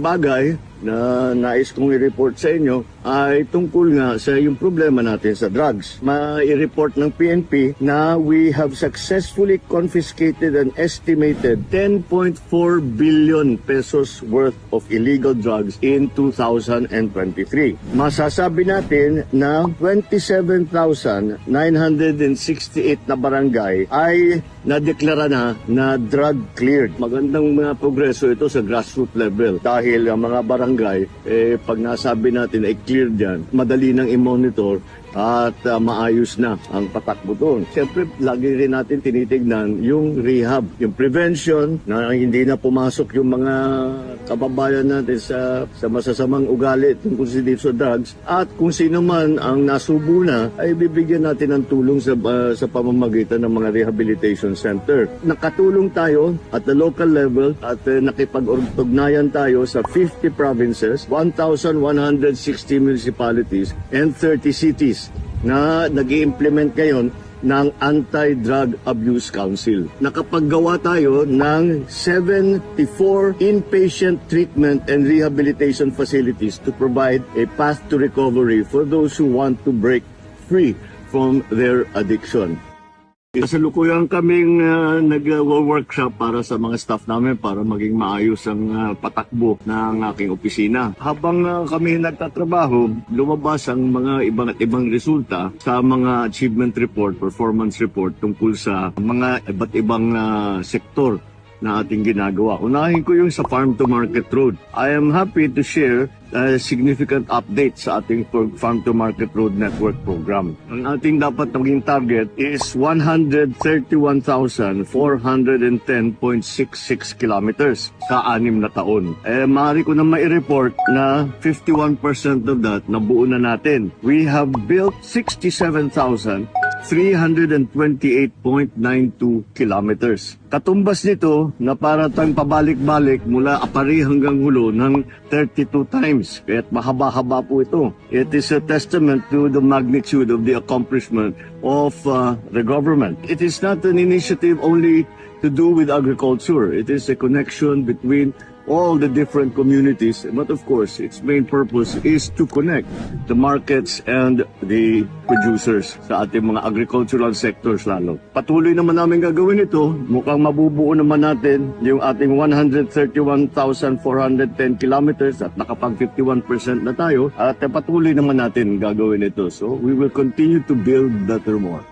bagay na nais kong i-report sa inyo ay tungkol nga sa yung problema natin sa drugs. Ma-report ng PNP na we have successfully confiscated an estimated 10.4 billion pesos worth of illegal drugs in 2023. Masasabi natin na 27,968 na barangay ay nadeklara na na drug cleared. Magandang mga progreso ito sa grassroots level dahil ang mga barangay, eh, pag nasabi natin ay cleared yan, madali nang i-monitor at ah, maayos na ang patakbo doon. Siyempre, lagi rin natin tinitignan yung rehab, yung prevention, na hindi na pumasok yung mga kababayan natin sa, sa masasamang ugali tungkol sa dito drugs. At kung sino man ang nasubo na, ay bibigyan natin ng tulong sa, ah, sa pamamagitan ng mga rehabilitation center. Nakatulong tayo at the local level at uh, nakipag-ugnayan tayo sa 50 provinces, 1,160 municipalities, and 30 cities na nag implement ngayon ng Anti-Drug Abuse Council. Nakapaggawa tayo ng 74 inpatient treatment and rehabilitation facilities to provide a path to recovery for those who want to break free from their addiction. Kasalukuyan kaming uh, nag-workshop para sa mga staff namin para maging maayos ang ah, patakbo ng aking opisina. Habang ah, kami nagtatrabaho, lumabas ang mga ibang ibang resulta sa mga achievement report, performance report tungkol sa mga iba't ibang ah, sektor na ating ginagawa. Unahin ko yung sa Farm to Market Road. I am happy to share a significant update sa ating Farm to Market Road Network program. Ang ating dapat maging target is 131,410.66 kilometers sa anim na taon. Eh, maaari ko na mai-report na 51% of that nabuo na natin. We have built 67,000 328.92 kilometers. Katumbas nito na para tayong pabalik-balik mula Apari hanggang Hulo ng 32 times. Kaya't mahaba-haba po ito. It is a testament to the magnitude of the accomplishment of uh, the government. It is not an initiative only to do with agriculture. It is a connection between all the different communities. But of course, its main purpose is to connect the markets and the producers sa ating mga agricultural sectors lalo. Patuloy naman namin gagawin ito. Mukhang mabubuo naman natin yung ating 131,410 kilometers at nakapag 51% na tayo. At patuloy naman natin gagawin ito. So we will continue to build better more.